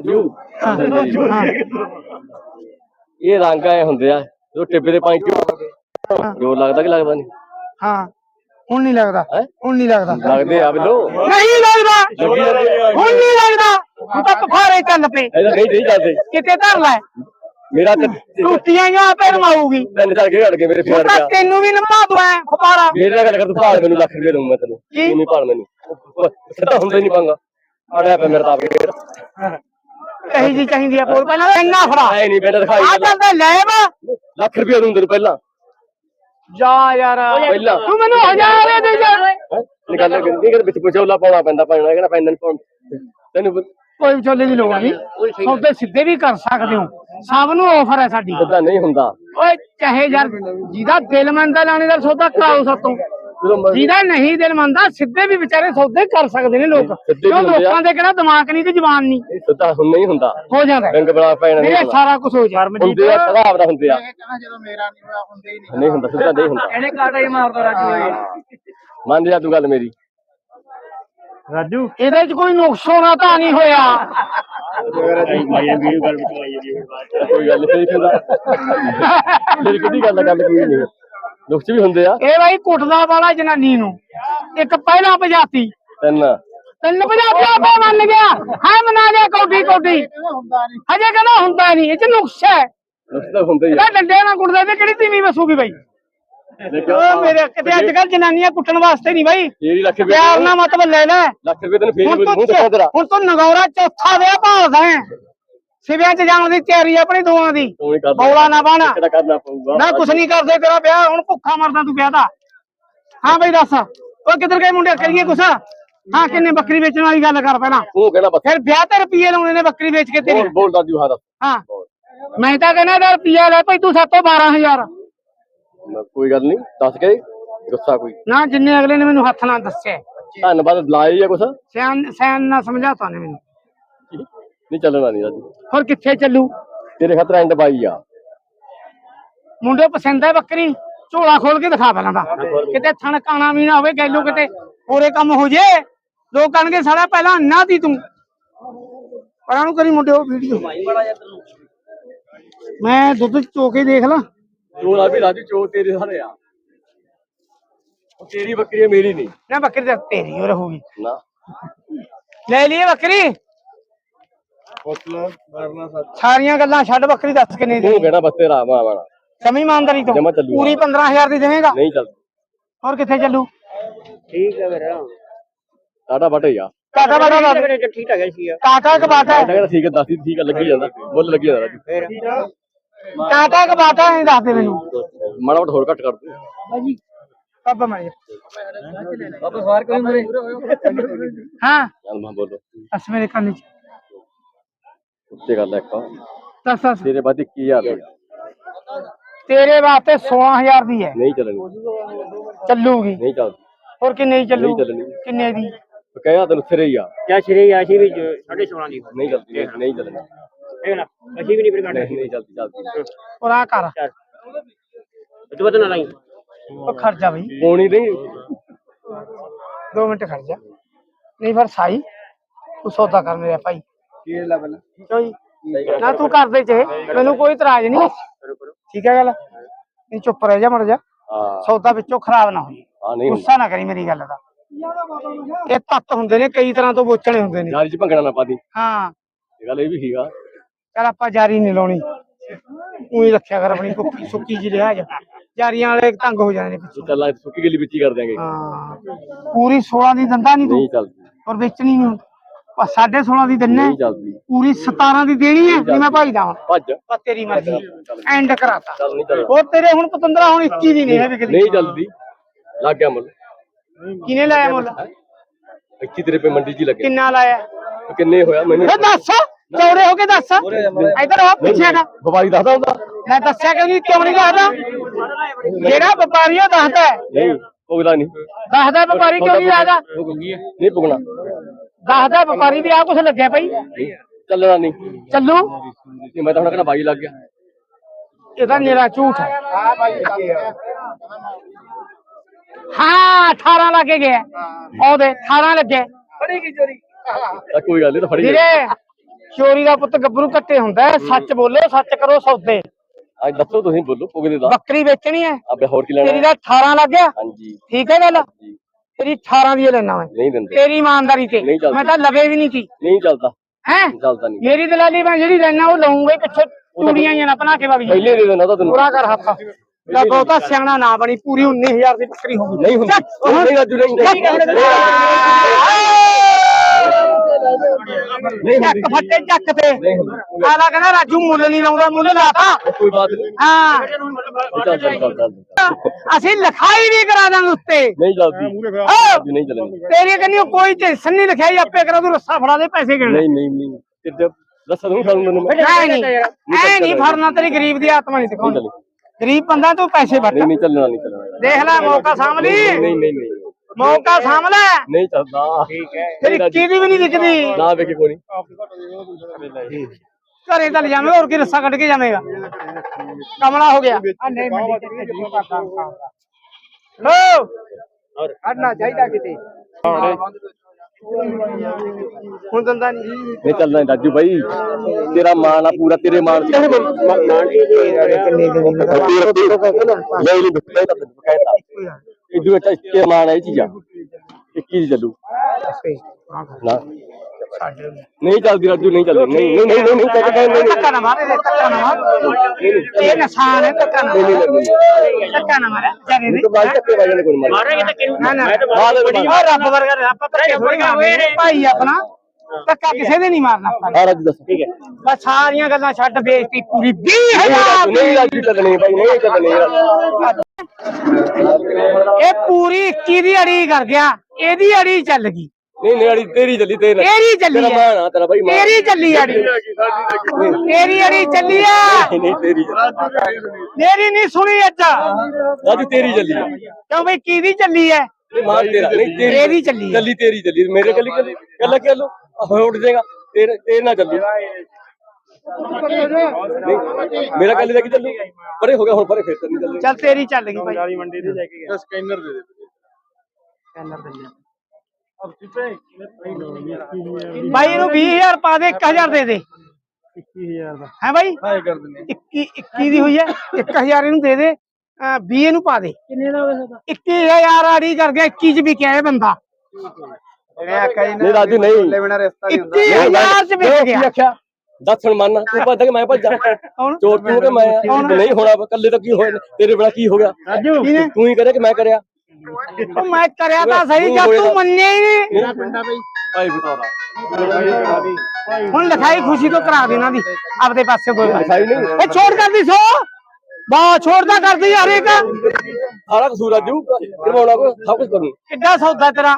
ਜੂ। ਇਹ ਰੰਗ ਆਏ ਹੁੰਦੇ ਆ ਜੋ ਟਿੱਬੇ ਦੇ ਪਾਣੀ ਚ ਜੋ ਲੱਗਦਾ ਕਿ ਲੱਗਦਾ ਨਹੀਂ? ਹਾਂ। ਹੁਣ ਨਹੀਂ ਲੱਗਦਾ? ਹੁਣ ਨਹੀਂ ਲੱਗਦਾ। ਲੱਗਦੇ ਆ ਬਿਲੋ। ਨਹੀਂ ਲੱਗਦਾ। ਆ। ਹੁਣ ਨਹੀਂ ਲੱਗਦਾ। ਹੁਣ ਤਾਂ ਬੁਖਾਰੇ ਚੱਲ ਪਏ। ਨਹੀਂ ਨਹੀਂ ਚੱਲਦੇ। ਕਿਤੇ ਧਰ ਲੈ। ਮੇਰਾ ਤੇ ਟੁੱਟੀਆਂ ਜਾਂ ਆਪੇ ਰਮਾਊਗੀ ਤਿੰਨ ਸਾਲ ਕੇ ਹਟ ਗਏ ਮੇਰੇ ਫੇਰ ਤਾਂ ਗਿਆ ਤੈਨੂੰ ਵੀ ਨਮਾ ਦਵਾਂ ਖਪਾਰਾ ਮੇਰੇ ਨਾਲ ਗੱਲ ਕਰ ਤੂੰ ਭਾਲ ਮੈਨੂੰ ਲੱਖ ਰੁਪਏ ਦਊਂ ਮੈਂ ਤੈਨੂੰ। ਕੀ? ਕਿੰਨੀ ਭਾਲ ਮੈਨੂੰ। ਸਿੱਧਾ ਹੁੰਦਾ ਨਹੀਂ ਪੰਗਾ। ਆੜਿਆ ਪਿਆ ਮੇਰਾ ਤਾਂ ਆਪ ਕਹੀ ਜੀ ਚਾਹੀਦੀ ਆ ਕੋਲ ਪਹਿਲਾਂ ਇੰਨਾ ਫੜਾ। ਐ ਨਹੀਂ ਆ ਦਿਖਾਈ ਚੱਲਦਾ ਲੈ ਵਾ ਲੱਖ ਰੁਪਏ ਦੂੰ ਤੈਨੂੰ ਪਹਿਲਾਂ। ਜਾ ਯਾਰ। ਪਹਿਲਾਂ। ਤੂੰ ਮੈਨੂੰ ਹਜ਼ਾਰ ਦੇ ਜਾ। ਹੈਂ? ਇਹ ਗੱਲ ਨਹੀਂ ਕਿ ਵਿੱਚ ਪਚੋਲਾ ਪਾਉਣਾ ਪੈਂਦਾ ਪਾਉਣਾ ਕਹਿੰਦਾ ਪੈਂਦਾ ਨਹੀਂ ਪਾਉਣ। ਤੈਨੂੰ ਕੋਈ ਵਿਚੋਲੇ ਦੀ ਲੋੜ ਨਹੀਂ ਸੌਦੇ ਸਿੱਧੇ ਵੀ ਕਰ ਸਕਦੇ ਹੋ। ਸਭ ਨੂੰ ਆਫਰ ਹੈ ਸਾਡੀ। ਸਿੱਧਾ ਨਹੀਂ ਹੁੰਦਾ। ਓਏ ਚਾਹੇ ਯਾਰ ਜਿਹਦਾ ਦਿਲ ਮੰਨਦਾ ਲਾਣੇ ਦਾ ਸੌਦਾ ਕਰਾਓ ਸਾਤੋਂ। ਜਦੋਂ ਜਿਹਦਾ ਨਹੀਂ ਦਿਲ ਮੰਨਦਾ ਸਿੱਧੇ ਵੀ ਵਿਚਾਰੇ ਸੌਦੇ ਕਰ ਸਕਦੇ ਨੇ ਲੋਕ। ਸਿੱਧੇ ਵੀ ਕਿਉਂ ਹੁੰਦੇ ਆ। ਲੋਕਾਂ ਦੇ ਕਿਹੜਾ ਦਿਮਾਗ ਨਹੀਂ ਤੇ ਜ਼ਬਾਨ ਨਹੀਂ? ਸਿੱਧਾ ਹੁਣ ਨਹੀਂ ਹੁੰਦਾ। ਹੋ ਜਾਂਦਾ ਹੈ। ਰੰਗ ਬਣਾ ਪੈਣਾ ਨਹੀਂ ਮੇਰੇ ਹੁੰਦਾ। ਸਾਰਾ ਕੁਝ ਹੋ ਜਾ ਹੁੰਦੇ ਆ ਖਰਾਬ ਦਾ ਹੁੰਦੇ ਆ। ਜਦੋਂ ਮੇਰਾ ਨਹੀਂ ਹੋਇਆ ਹੁੰਦੇ ਹੀ ਨਹੀਂ। ਨਹੀਂ ਹੁੰਦਾ ਸਿੱਧਾ ਨਹੀਂ ਹੁੰਦਾ। ਇਹਨੇ ਕਾਟਾ ਹੀ ਮਾਰਦਾ ਰਾਜੂ ਮੰਨ ਜਾ ਤੂੰ ਗੱਲ ਮੇਰੀ। ਰਾਜੂ? ਇਹਦੇ 'ਚ ਕੋਈ ਨੁਕਸ ਹੋਣਾ ਤਾਂ ਨਹੀਂ ਹੋਇਆ। ਕੋਈ ਗੱਲ ਨਹੀਂ ਕਹਿੰਦਾ ਫਿਰ ਕਿਹਦੀ ਗੱਲ ਆ, ਗੱਲ ਕੋਈ ਨਹੀਂ। ਨੁਕਸ ਵੀ ਹੁੰਦੇ ਆ। ਇਹ ਬਾਈ ਕੁੱਟਦਾ ਵਾਲਾ ਜਨਾਨੀ ਨੂੰ। ਇੱਕ ਪਹਿਲਾਂ ਭਜਾਤੀ। ਤਿੰਨ। ਤਿੰਨ ਭਜਾਤੀ ਆਪੇ ਮੰਨ ਗਿਆ। ਹਾਂ ਮਨਾ ਲਿਆ ਕੌਡੀ ਕੌਡੀ। ਹਜੇ ਕਹਿੰਦਾ ਹੁੰਦਾ ਨਹੀਂ ਇਹ 'ਚ ਨੁਕਸ ਹੈ। ਨੁਕਸ ਤਾਂ ਹੁੰਦੇ ਹੀ ਆ। ਇਹਦਾ ਡੰਡੇ ਨਾਲ ਕੁੱਟਦਾ ਤੇ ਕਿਹੜੀ ਤੀਵੀਂ ਵਸੂਗੀ ਬਾਈ? ਓ ਮੇਰੇ ਕਿਤੇ ਅੱਜ ਕੱਲ ਜਨਾਨੀਆਂ ਕੁੱਟਣ ਵਾਸਤੇ ਨਹੀਂ ਬਾਈ। ਪਿਆਰ ਨਾਲ ਮਤਲਬ ਲੈ ਲੈ। ਲੱਖ ਰੁਪਏ ਤੈਨੂੰ ਫੇਰ ਹੁਣ ਤੂੰ ਨਗੌਰਾ ਚੌਥਾ ਵਿਆਹ ਭਾਲਦਾ ਹੈ। ਸਿਵਿਆਂ 'ਚ ਜਾਣ ਦੀ ਤਿਆਰੀ ਆ ਆਪਣੀ ਦੋਵਾਂ ਦੀ। ਹੀ ਬੌਲਾ ਨਾ ਬਣ। ਕਿਹੜਾ ਕਰਨਾ ਪਊਗਾ। ਨਾ ਕੁਛ ਨਹੀਂ ਕਰਦੇ ਤੇਰਾ ਵਿਆਹ ਹੁਣ ਭੁੱਖਾ ਮਰਦਾ ਤੂੰ ਵਿਆਹ ਦਾ। ਹਾਂ ਬਈ ਦੱਸ ਓ ਕਿੱਧਰ ਗਏ ਮੁੰਡੇ? ਕਰੀਏ ਕੁਛ? ਹਾਂ ਕਿੰਨੇ ਬੱਕਰੀ ਵੇਚਣ ਵਾਲੀ ਗੱਲ ਕਰ ਪਹਿਲਾਂ। ਕਹਿਣਾ ਬਸ ਫਿਰ ਵਿਆਹ ਤੇ ਰੁਪਈਏ ਲਾਉਣੇ ਨੇ ਬੱਕਰੀ ਵੇਚ ਕੇ ਤੇਰੀ। ਬੋਲ ਬੋਲ ਦਾਦੀ ਹਾਂ। ਹਾਂ ਮੈਂ ਤਾਂ ਕਹਿੰਦਾ ਯਾਰ ਰੁਪਈਆ ਲੈ ਭਾਈ ਤੂੰ ਸਾਤੋਂ 12000 ਨਾ, ਕੋਈ ਗੱਲ ਨਹੀਂ ਦੱਸ ਕੇ ਗੁੱਸਾ ਕੋਈ। ਨਾ ਜਿੰਨੇ ਅਗਲੇ ਨੇ ਮੈਨੂੰ ਹੱਥ ਨਾਲ ਦੱਸਿਆ। ਧੰਨਵਾਦ ਲਾਇਆ ਕੁਛ? ਸਿਆਣ ਸਿਆਣ ਨਾਲ ਸਮਝਾਤਾ ਨੇ ਮੈਨੂੰ। ਨਹੀਂ ਚੱਲਣਾ ਨਹੀਂ ਰਾਜੂ। ਹੋਰ ਕਿੱਥੇ ਚੱਲੂ? ਤੇਰੇ ਖਾਤਰ ਐਂਡ ਬਾਈ ਆ। ਮੁੰਡੇ ਪਸੰਦ ਹੈ ਬੱਕਰੀ ਝੋਲਾ ਖੋਲ ਕੇ ਦਿਖਾ ਪਹਿਲਾਂ ਦਾ ਕਿਤੇ ਥਣ ਕਾਣਾ ਵੀ ਨਾ ਹੋਵੇ ਗੈਲੋ ਕਿਤੇ ਹੋਰੇ ਕੰਮ ਹੋ ਜੇ। ਲੋਕ ਕਹਣਗੇ ਸਾਲਾ ਪਹਿਲਾਂ ਅੰਨਾ ਦੀ ਤੂੰ। ਪਰਾਂ ਨੂੰ ਕਰੀ ਮੁੰਡੇ ਉਹ ਵੀਡੀਓ ਮੈਂ ਦੁੱਧ ਚ ਕੇ ਦੇਖ ਲਾਂ। ਤੂੰ ਲਾ ਵੀ ਰਾਜੂ ਚੋ ਤੇਰੇ ਸਾਰੇ ਆ। ਉਹ ਤੇਰੀ ਬੱਕਰੀ ਹੈ ਮੇਰੀ ਨਹੀਂ। ਨਾ ਬੱਕਰੀ ਤਾਂ ਤੇਰੀ ਹੋ ਰਹੂਗੀ ਨਾ। ਲੈ ਲਈਏ ਬੱਕਰੀ। ਪੁੱਤਲਾ ਮਰਨਾ ਸੱਚ। ਸਾਰੀਆਂ ਗੱਲਾਂ ਛੱਡ ਬੱਕਰੀ ਦੱਸ ਕਿੰਨੇ ਦੀ ਤੂੰ ਕਹਿਣਾ ਬਸ ਤੇਰਾ ਮਾ ਮਾਣਾ ਜਮੀ ਇਮਾਨਦਾਰੀ ਤੋਂ। ਜਮਾਂ ਚੱਲੂਗਾ। ਪੂਰੀ 15000 ਦੀ ਦੇਵੇਂਗਾ? ਨਹੀਂ ਚੱਲ ਹੋਰ ਕਿੱਥੇ ਚੱਲੂ? ਸਾਡਾ ਬਟੇ ਆ। ਕਾਟਾ ਬਾਟਾ ਦੱਸ ਠੀਕ ਹੈਗਾ ਸੀ। ਕਾਟਾ ਕਬਾਟਾ ਮੈਂ ਕਹਿੰਦਾ ਠੀਕ ਹੈ ਦੱਸੀ ਠੀਕ ਹੈ ਲੱਗੀ ਜਾਂਦਾ। ਮੁੱਲ ਲੱਗੀ ਜਾਂਦਾ ਰਾਜੂ। ਕਾਟਾ ਕਬਾਟਾ ਨਹੀਂ ਦੱਸਦੇ ਮੈਨੂੰ। ਮਾੜਾ ਮੋਟਾ ਹੋਰ ਘੱਟ ਕਰ ਦੇ। ਪਾਪਾ ਮਾਰੀ ਬਾਬਾ ਸਵਾਰ ਕੋਈ ਮਰੇ? ਹਾਂ। ਚੱਲ ਮਾਂ ਬੋਲੋ। ਦੱਸ ਮੇਰੇ ਕੰਨ ਚ। ਉੱਤੇ ਗੱਲ ਇੱਕ ਦੱਸ ਦੱਸ ਤੇਰੇ ਬਾਅਦ 21000 ਦੀ ਤੇਰੇ ਵਾਸਤੇ 16000 ਦੀ ਹੈ। ਨਹੀਂ ਚੱਲਣੀ। ਚੱਲੂਗੀ। ਨਹੀਂ ਚੱਲਦੀ। ਹੋਰ ਕਿੰਨੇ ਦੀ ਚੱਲੂ? ਨਹੀਂ ਚੱਲਣੀ। ਕਿੰਨੇ ਦੀ? ਕਹਿਆ ਤੈਨੂੰ ਸਿਰੇ ਹੀ ਆ। ਕਿਆ ਸ਼੍ਰੀ ਆਸ਼ੀ ਵੀ 16.5 ਦੀ। ਨਹੀਂ ਚੱਲਦੀ ਨਹੀਂ- ਨਹੀਂ ਚੱਲਣੀ। ਇਹ ਨਾ ਅਸੀਂ ਵੀ ਨਹੀਂ ਫਿਰ ਨਹੀਂ ਨਹੀਂ ਚੱਲਦੀ ਚੱਲਦੀ। ਔਰ ਆ ਕਰ। ਤੂੰ ਬਤਾ ਨਾ ਲਾਈ। ਉਹ ਖਰਚਾ ਬਈ। ਪੌਣੀ ਨਹੀਂ। 2 ਮਿੰਟ ਖੜ ਜਾ। ਨਹੀਂ ਫਿਰ ਸਾਈ ਤੂੰ ਸੌਦਾ ਕਰ ਮੇਰੇ ਭਾਈ। ਕੀ ਲੈਵਲ ਕਿਉਂ ਜੀ। ਨਾ ਤੂੰ ਕਰ ਦੇ ਚੇ ਮੈਨੂੰ ਕੋਈ ਇਤਰਾਜ਼ ਨਹੀਂ। ਠੀਕ ਹੈ ਗੱਲ? ਨਹੀਂ ਚੁੱਪ ਰਹਿ ਜਾ ਮਰ ਜਾ। ਸੌਦਾ ਵਿੱਚੋਂ ਖਰਾਬ ਨਾ ਹੋਈ। ਗੁੱਸਾ ਨਾ ਕਰੀ ਮੇਰੀ ਗੱਲ ਦਾ। ਇਹ ਤੱਤ ਹੁੰਦੇ ਨੇ ਕਈ ਤਰ੍ਹਾਂ ਤੋਂ ਬੋਚਣੇ ਹੁੰਦੇ ਨੇ। ਯਾਰੀ ਚ ਭੰਗਣਾ ਨਾ ਪਾਦੀ ਹਾਂ। ਇਹ ਗੱਲ ਇਹ ਵੀ ਠੀਕ ਆ। ਚੱਲ ਆਪਾਂ ਜਾਰੀ ਨਹੀਂ ਲਾਉਣੀ। ਉਹੀ ਰੱਖਿਆ ਕਰ ਆਪਣੀ ਕੁੱਕੀ ਸੁੱਕੀ ਜਿਹੀ ਲਿਹਾਜ ਜਾਰੀਆਂ ਵਾਲੇ ਤੰਗ ਹੋ ਜਾਂਦੇ ਨੇ ਪਿੱਛੇ। ਚੱਲ ਸੁੱਕੀ ਗਲੀ ਵਿੱਚ ਹੀ ਕਰ ਦਿਆਂਗੇ। ਹਾਂ। ਪੂਰੀ 16 ਦੀ ਦੰਦਾ ਨਹੀਂ ਤੂੰ। ਨਹੀਂ ਚੱਲਦੀ। ਔਰ ਵੇਚਣੀ ਨਹੀਂ ਆ 16.5 ਦੀ ਦਿੰਨੇ ਪੂਰੀ 17 ਦੀ ਦੇਣੀ ਹੈ ਨਹੀਂ ਮੈਂ ਭਾਈ ਦਾ ਭੱਜ। ਬਸ ਤੇਰੀ ਮਰਜ਼ੀ। ਐਂਡ ਕਰਾਤਾ। ਚੱਲ ਨਹੀਂ ਚੱਲਦਾ। ਉਹ ਤੇਰੇ ਹੁਣ ਪਤੰਦਰਾ ਹੁਣ 21 ਦੀ ਨਹੀਂ ਹੈ ਵਿਕਦੀ ਨਹੀਂ ਚੱਲਦੀ। ਲੱਗ ਗਿਆ ਮੁੱਲ। ਕਿਨੇ ਲਾਇਆ ਮੁੱਲ? 25 ਤੇਰੇ ਪੇ ਮੰਡੀ ਚ ਹੀ ਲੱਗੇ ਕਿੰਨਾ ਲਾਇਆ? ਕਿੰਨੇ ਹੋਇਆ? ਮੈਨੂੰ ਉਹ ਦੱਸ। ਚੌੜੇ ਹੋ ਕੇ ਦੱਸ। ਇਧਰ ਆ ਪਿੱਛੇ ਦਾ ਵਪਾਰੀ ਦੱਸਦਾ ਹੁੰਦਾ। ਮੈਂ ਦੱਸਿਆ ਕਿ ਨਹੀਂ? ਕਿਉਂ ਨਹੀਂ ਦੱਸਦਾ? ਜਿਹੜਾ ਵਪਾਰੀ ਉਹ ਦੱਸਦਾ ਹੈ। ਨਹੀਂ ਪੁਗਦਾ ਨਹੀਂ। ਦੱਸਦਾ ਵਪਾਰੀ ਕਿਉਂ ਨਹੀਂ ਦੱਸਦਾ? ਨਹੀਂ ਪੁਗਣਾ ਦੱਸਦਾ ਵਪਾਰੀ ਵੀ ਆ ਕੁਛ ਲੱਗਿਆ ਭਾਈ ਨਹੀਂ, ਚੱਲਣਾ ਨਹੀਂ ਚੱਲੂ ਨਹੀਂ, ਮੈਂ ਤਾਂ ਹੁਣ ਕਹਿੰਦਾ ਬਾਈ ਲੱਗ ਗਿਆ ਇਹਦਾ ਨੇਰਾ ਝੂਠ ਹੈ ਆ ਭਾਈ ਲੱਗੇ ਆ ਹਾਂ 18 ਲੱਗੇ ਗਿਆ ਉਹਦੇ 18 ਲੱਗੇ ਬੜੀ ਕੀ ਚੋਰੀ ਤਾਂ ਕੋਈ ਗੱਲ ਨਹੀਂ ਤਾਂ ਫੜੀ ਵੀਰੇ ਚੋਰੀ ਦਾ ਪੁੱਤ ਗੱਭਰੂ ਕੱਟੇ ਹੁੰਦਾ ਹੈ, ਸੱਚ ਬੋਲੋ ਸੱਚ ਕਰੋ ਸੌਦੇ ਅੱਜ ਦੱਸੋ ਤੁਸੀਂ ਬੋਲੋ ਪੁੱਗਦੇ ਦਾ ਬੱਕਰੀ ਵੇਚਣੀ ਹੈ ਆਪੇ ਹੋਰ ਕੀ ਲੈਣਾ ਤੇਰੀ ਦਾ 18 ਲੱਗ ਗਿਆ ਹਾਂਜੀ ਠੀਕ ਹੈ ਗੱਲ ਜੀ ਤੇਰੀ 18 ਦੀ ਲੈਣਾ ਮੈਂ। ਨਹੀਂ ਦਿੰਦੇ। ਤੇਰੀ ਇਮਾਨਦਾਰੀ ਤੇ। ਨਹੀਂ ਚੱਲਦੀ। ਮੈਂ ਤਾਂ ਲਵੇ ਵੀ ਨਹੀਂ ਸੀ। ਨਹੀਂ ਚੱਲਦਾ। ਹੈ? ਚੱਲਦਾ ਨਹੀਂ। ਮੇਰੀ ਦਲਾਲੀ ਮੈਂ ਜਿਹੜੀ ਲੈਣਾ ਉਹ ਲਊਂਗਾ ਹੀ ਪਿੱਛੇ। ਚੂੜੀਆਂ ਜਾਂ ਨਾ ਬਣਾ ਕੇ ਵਗ ਜੀ ਪਹਿਲੇ ਦੇ ਦੇਣਾ ਤਾਂ ਤੈਨੂੰ। ਪੂਰਾ ਕਰ ਹੱਥ। ਲੈ ਬਹੁਤਾ ਸਿਆਣਾ ਨਾ ਬਣੀ ਪੂਰੀ 19000 ਦੀ ਬੱਕਰੀ ਹੋ ਗਈ ਨਹੀਂ ਹੁੰਦੀ। ਚੱਕ, ਉਹ ਨਹੀਂ ਰਾਜੂ ਨਹੀਂ ਨਹੀਂ ਚੱਕ ਹੁੰਦੀ ਫੱਟੇ ਚੱਕ ਤੇ। ਨਹੀਂ ਹੁੰਦੀ। ਆਲਾ ਕਹਿੰਦਾ ਰਾਜੂ ਮੁੱਲ ਨਹੀਂ ਲਾਉਂਦਾ ਮੁੱਲ ਲਾਤਾ ਕੋਈ ਬਾਤ ਨਹੀਂ। ਹਾਂ। ਚੱਲ ਚੱਲ ਚੱਲ ਚੱਲ। ਅਸੀਂ ਲਿਖਾਈ ਵੀ ਕਰਾ ਦਾਂਗੇ ਉੱਤੇ। ਨਹੀਂ ਚੱਲਦੀ। ਨਹੀਂ ਚੱਲਣੀ। ਤੇਰੀ ਕੰਨੀ ਕੋਈ ਟੈਨਸ਼ਨ ਨਹੀਂ ਲਿਖਾਈ ਆਪੇ ਕਰਾ ਤੂੰ ਰੱਸਾ ਫੜਾ ਦੇ ਪੈਸੇ ਗਿਣ ਲੈ। ਨਹੀਂ ਨਹੀਂ ਨਹੀਂ। ਕਿਤੇ ਦੱਸ ਦੂੰ ਖਾਣ ਮੈਨੂੰ ਮੈਂ। ਨਹੀਂ ਐ ਨਹੀਂ ਫੜਨਾ ਤੇਰੀ ਗਰੀਬ ਦੀ ਆਤਮਾ ਨਹੀਂ ਦਿਖਾਉਣੀ। ਗਰੀਬ ਬੰਦਾ ਤੂੰ ਪੈਸੇ ਵੱਟ ਨਹੀਂ ਨਹੀਂ ਚੱਲਣਾ ਨਹੀਂ ਚੱਲਣਾ। ਦੇਖ ਲੈ ਮੌਕਾ ਸਾਹਮਣੇ। ਨਹੀਂ ਨਹੀਂ ਨਹੀਂ। ਮੌਕਾ ਸਾਹਮਣੇ ਨਹੀਂ ਚੱਲਦਾ ਠੀਕ ਹੈ ਤੇਰੀ ਕੀ ਦੀ ਵੀ ਨਹੀਂ ਦਿਖਦੀ ਨਾ ਵੇਖੇ ਕੋਈ ਨਹੀਂ ਘਰੇ ਤਾਂ ਲਿਜਾਵੇਂ ਹੋਰ ਕੀ ਰੱਸਾ ਕੱਢ ਕੇ ਜਾਵੇਂਗਾ ਕਮਲਾ ਹੋ ਗਿਆ ਆ ਨਹੀਂ ਮੰਡੀ ਹੋ ਔਰ ਕੱਢਣਾ ਚਾਹੀਦਾ ਕਿਤੇ ਹੁਣ ਦੰਦਾ ਨਹੀਂ ਨਹੀਂ ਚੱਲਣਾ ਰਾਜੂ ਭਾਈ ਤੇਰਾ ਮਾਨ ਆ ਪੂਰਾ ਤੇਰੇ ਮਾਨ ਚ ਕਿੰਨੇ ਦਿਨ ਲੈ ਲਈ ਬਕਾਇਦਾ ਬਕਾਇਦਾ ਇਦੂ ਅੱਛਾ ਤੇ ਮਾਨ ਹੈ ਇਹ ਚੀਜ਼ਾਂ। 21 ਦੀ ਚੱਲੂ। ਨਾ। ਨਹੀਂ ਚੱਲਦੀ ਰਾਜੂ ਨਹੀਂ ਚੱਲਦੀ। ਨਹੀਂ ਨਹੀਂ ਨਹੀਂ ਨਹੀਂ ਚੱਲਦਾ ਨਹੀਂ ਨਹੀਂ। ਧੱਕਾ ਨਾ ਮਾਰੇ ਧੱਕਾ ਨਾ ਮਾਰ। ਇਹ ਨਸਾਨ ਹੈ ਧੱਕਾ ਨਾ ਨਹੀਂ ਨਹੀਂ ਧੱਕਾ ਨਾ ਮਾਰੇ ਜਾਨੇ ਨਹੀਂ ਬਾਈ ਚੱਕੇ ਵਾਜਣੇ ਕੋਈ ਮਾਰ। ਤਾਂ ਕਿਹਨੂੰ? ਨਾ ਨਾ। ਉਹ ਰੱਬ ਵਰਗਾ ਰੱਬ ਧੱਕੇ ਥੋੜੀ ਮਾਰਦੇ ਭਾਈ ਆਪਣਾ ਧੱਕਾ ਕਿਸੇ ਦੇ ਨਹੀਂ ਮਾਰਨਾ। ਆ ਰਾਜੂ ਦੱਸ। ਠੀਕ ਹੈ। ਬਸ ਸਾਰੀਆਂ ਗੱਲਾਂ ਛੱਡ ਬੇਇੱਜ਼ਤੀ ਪੂਰੀ 20000 ਨਹੀਂ ਰਾਜੂ ਚੱਲਣੀ ਭਾਈ ਨਹੀਂ ਚੱਲਣੀ ਇਹ ਪੂਰੀ 21 ਦੀ ਅੜੀ ਕਰ ਗਿਆ। ਇਹਦੀ ਅੜੀ ਚੱਲ ਗਈ। ਨਹੀਂ ਨਹੀਂ ਅੜੀ ਤੇਰੀ ਚੱਲੀ ਤੇਰੀ ਤੇਰੀ ਚੱਲੀ ਤੇਰਾ ਹੈ ਮਾਨ ਆ ਤੇਰਾ ਭਾਈ ਮਾਨ ਤੇਰੀ ਚੱਲੀ ਅੜੀ। ਤੇਰੀ ਅੜੀ ਚੱਲੀ ਆ। ਨਹੀਂ ਨਹੀਂ ਤੇਰੀ ਮੇਰੀ ਨਹੀਂ ਸੁਣੀ ਅੱਜ। ਰਾਜੂ ਤੇਰੀ ਚੱਲੀ ਹੈ ਕਿਉਂ ਬਈ ਕਿਹਦੀ ਚੱਲੀ ਹੈ ਨਹੀਂ ਮਾਨ ਤੇਰਾ ਨਹੀਂ ਤੇਰੀ ਤੇਰੀ ਚੱਲੀ ਹੈ। ਚੱਲੀ ਤੇਰੀ ਚੱਲੀ। ਮੇਰੇ ਚੱਲੀ ਚੱਲੀ ਕੱਲਾ ਕਿ ਲੋ ਉੱਡ ਜਾਏਗਾ। ਤੇਰੇ ਤੇਰੇ ਨਾਲ ਚੱਲੀ। ਨਹੀਂ, ਮੇਰਾ ਕੱਲੀ ਦਾ ਕੀ ਚੱਲੂ? ਪਰੇ ਹੋ ਗਿਆ ਹੁਣ ਪਰੇ ਫੇਰ ਤਾਂ ਨਹੀਂ ਚੱਲੀ। ਚੱਲ ਤੇਰੀ ਚੱਲ ਗਈ ਭਾਈ। ਮੰਡੀ ਤੇ ਜਾ ਕੇ ਗਿਆ। ਸਕੈਨਰ ਦੇ ਦੇ। ਬਾਈ ਇਹਨੂੰ 20000 ਪਾ ਦੇ 1000 ਦੇ ਦੇ। 21000 ਦਾ। ਹੈ ਬਾਈ ਹਾਏ ਕਰ ਦਿੰਦੇ 21 21 ਦੀ ਹੋਈ ਹੈ 1000 ਇਹਨੂੰ ਦੇ ਦੇ। 20 ਇਹਨੂੰ ਪਾ ਦੇ। ਕਿੰਨੇ ਦਾ ਹੋਵੇ 21000 ਆੜੀ ਕਰ ਗਿਆ 21 ਚ ਵੀ ਕਿਹਾ ਇਹ ਬੰਦਾ। ਨਹੀਂ ਰਾਜੂ ਨਹੀਂ। ਬਿਨਾ ਰਿਸ਼ਤਾ 21000 ਚ ਵਿਕ ਗਿਆ। ਆਖਿਆ ਦੱਸਣ ਮੰਨ ਤੂੰ ਭੱਜ ਕੇ ਮੈਂ ਭੱਜਾਂ ਕੌਣ ਚੋਰ ਤੂੰ ਕਿ ਮੈਂ? ਨਹੀਂ ਹੋਣਾ ਕੱਲੇ ਤਾਂ ਕੀ ਹੋਇਆ ਤੇਰੇ ਬੜਾ ਕੀ ਹੋ ਗਿਆ? ਰਾਜੂ। ਤੂੰ ਹੀ ਕਰਿਆ ਕਿ ਮੈਂ ਕਰਿਆ? ਉਹ ਮੈਂ ਕਰਿਆ ਤਾਂ ਸਹੀ ਜਦ ਤੂੰ ਮੰਨਿਆ ਹੀ ਨਹੀਂ। ਮੇਰਾ ਪਿੰਡਾ ਬਈ। ਭਾਈ ਬਤਾਉਣਾ ਹੁਣ ਲਿਖਾਈ ਖੁਸ਼ੀ ਤੋਂ ਕਰਾ ਦੇ ਇਹਨਾਂ ਦੀ। ਆਪਦੇ ਪਾਸੇ ਕੋਈ ਲਿਖਾਈ ਨਹੀਂ। ਇਹ ਛੋੜ ਕਰਦੀ ਸੋ। ਬਾ ਛੋੜਦਾ ਕਰਦੀ ਹਰੇਕ। ਸਾਰਾ ਕਸੂਰ ਰਾਜੂ ਕਰਵਾਉਣਾ ਕੋ ਸਭ ਕੁਝ ਕਰੂੰ। ਕਿੱਡਾ ਸੌਦਾ ਤੇਰਾ।